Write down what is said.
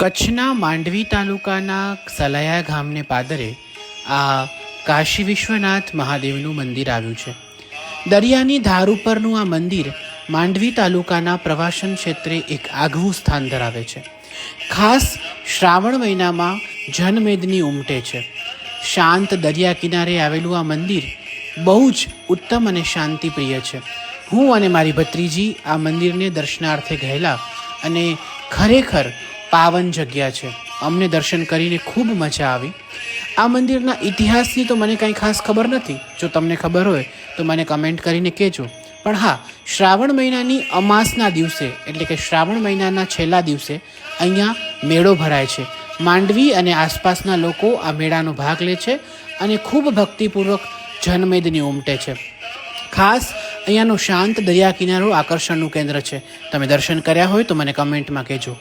કચ્છના માંડવી તાલુકાના સલાયા ગામને પાદરે આ કાશી વિશ્વનાથ મહાદેવનું મંદિર આવ્યું છે. દરિયાની ધાર ઉપરનું આ મંદિર માંડવી તાલુકાના પ્રવાસન ક્ષેત્રે એક આગવું સ્થાન ધરાવે છે. ખાસ શ્રાવણ મહિનામાં જનમેદની ઉમટે છે. શાંત દરિયા કિનારે આવેલું આ મંદિર બહુ જ ઉત્તમ અને શાંતિપ્રિય છે. હું અને મારી ભત્રીજી આ મંદિરને દર્શનાર્થે ગયેલા અને ખરેખર પાવન જગ્યા છે. અમને દર્શન કરીને ખૂબ મજા આવી. આ મંદિરના ઇતિહાસની તો મને કંઈ ખાસ ખબર નથી. જો તમને ખબર હોય, તો મને કમેન્ટ કરીને કહેજો. પણ હા, શ્રાવણ મહિનાની અમાસના દિવસે, એટલે કે શ્રાવણ મહિનાના છેલ્લા દિવસે, અહીંયા મેળો ભરાય છે. માંડવી અને આસપાસના લોકો આ મેળાનો ભાગ લે છે અને ખૂબ ભક્તિપૂર્વક જનમેદની ઉમટે છે. ખાસ અહીંયાનો શાંત દરિયા કિનારો આકર્ષણનું કેન્દ્ર છે. તમે દર્શન કર્યા હોય તો મને કમેન્ટમાં કહેજો.